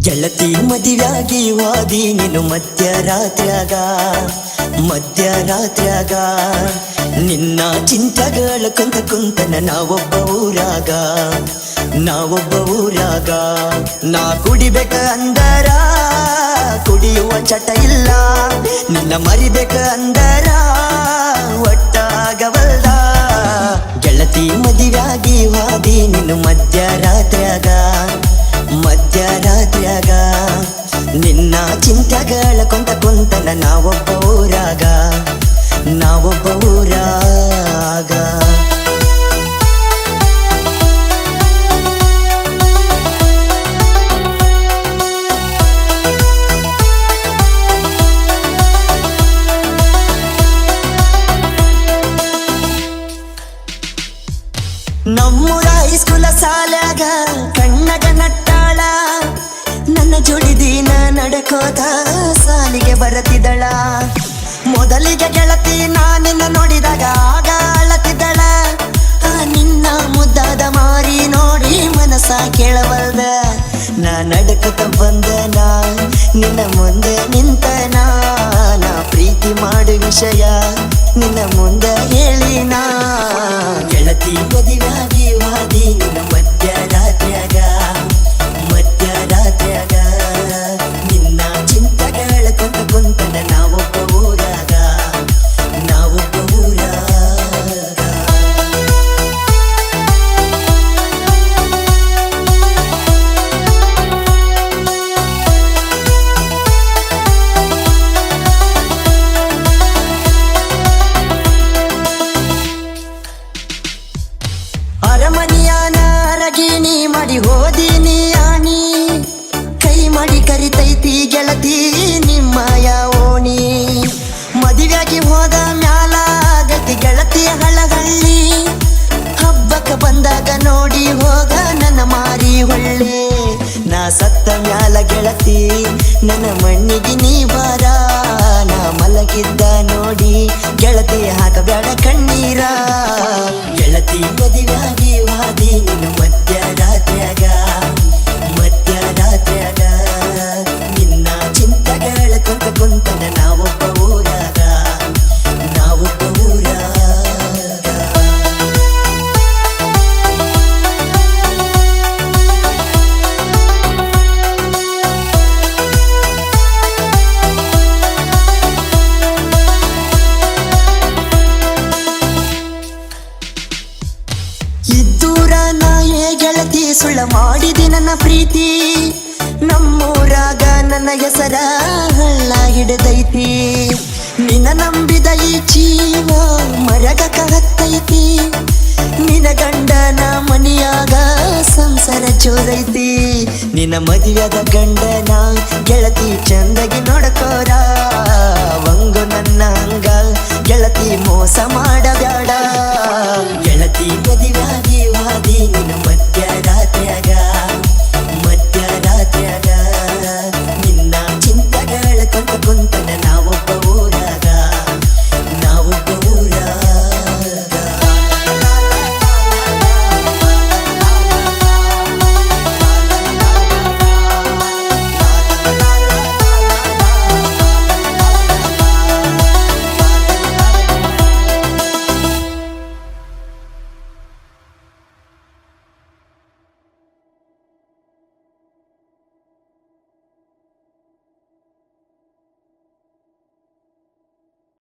ಗೆಳತಿ ಮದುವೆಯಾಗಿ ವಾದಿ ನೀನು ಮಧ್ಯರಾತ್ರಿಯಾಗ ಮಧ್ಯರಾತ್ರಿಯಾಗ. ನಿನ್ನ ಚಿಂತೆಗಳ ಕುಂತ ಕುಂತನ ನಾವೊಬ್ಬ ಊರಾಗ ನಾವೊಬ್ಬ ಊರಾಗ. ನಾ ಕುಡಿಬೇಕ ಅಂದರ, ಕುಡಿಯುವ ಚಟ ಇಲ್ಲ. ನಿನ್ನ ಮರಿಬೇಕ ಅಂದರ ಒಟ್ಟಾಗವಲ್ಲ ಗೆಳತಿ ಮದಿವಾಗಿ ವಾದಿ ನೀನು ಮಧ್ಯರಾತ್ರಿಯಾಗ ಮಧ್ಯರಾತ್ರ್ಯಾಗ. ಚಿಂತೆಗಳ ಕೊಂತ ಕುಂತನ ನಾವೊಬ್ಬ ಊರಾಗ ನಾವೊಬ್ಬ ಊರಾಗ ನಮ್ಮೂರ ಹೈಸ್ಕೂಲ ಸಾಲ್ಯಾಗ ಕಣ್ಣಗ ನಟ್ಟಾಳ ನನ್ನ ಜೋಡಿ ದಿನ ನಡಕೋತ ಸಾಲಿಗೆ ಬರತಿದಳ ಮೊದಲಿಗೆ ಗೆಳತಿ ನಾನಿನ್ನ ನೋಡಿದಾಗ ಆಗ ಅಳತಿದ್ದಳ. ಆ, ನಿನ್ನ ಮುದ್ದಾದ ಮಾರಿ ನೋಡಿ ಮನಸ ಕೇಳವಲ್ದ ನಾ ನಡಕತ ಬಂದನ ನಿನ್ನ ಮುಂದೆ ನಿಂತನ ನಾ. ಪ್ರೀತಿ ಮಾಡು ವಿಷಯ, ನಿನ್ನ ಮುಂದೆ ಹೇಳಿನ ಗೆಳತಿ ಮದಿವಾಗಿ ಮಾಡಿ ಹೋದೀನಿ ಆಣಿ ಕೈ ಮಾಡಿ ಕರಿತೈತಿ ಗೆಳತಿ ನಿಮ್ಮಯ ಓಣಿ ಮದುವೆಯಾಗಿ ಹೋದ ಮ್ಯಾಲ ಗತಿ ಗೆಳತಿ ಹಳಗಳ್ಳಿ. ಹಬ್ಬಕ್ಕೆ ಬಂದಾಗ ನೋಡಿ ಹೋಗ ನನ್ನ ಮಾರಿ ಹೊಳ್ಳೆ. ನಾ ಸತ್ತ ಮ್ಯಾಲ ಗೆಳತಿ, ನನ್ನ ಮಣ್ಣಿಗೆ ಸುಳ್ಳ ಮಾಡಿದಿ ನನ್ನ ಪ್ರೀತಿ. ನಮ್ಮೂರಾಗ ನನ್ನ ಹೆಸರ ಹಳ್ಳ ಹಿಡದೈತಿ. ನಿನ್ನ ನಂಬಿದ ಈ ಜೀವ ಮರಗ ಹತ್ತೈತಿ ನಿನ್ನ ಗಂಡನ ಮನೆಯಾಗ ಸಂಸಾರ ಚೋರೈತಿ ನಿನ್ನ ಮದುವೆದ ಗಂಡನ ಗೆಳತಿ ಚಂದಗಿ ನೋಡಕೋರ. ಒಂಗು ನನ್ನ ಹಂಗ ಗೆಳತಿ ಮೋಸ ಮಾಡ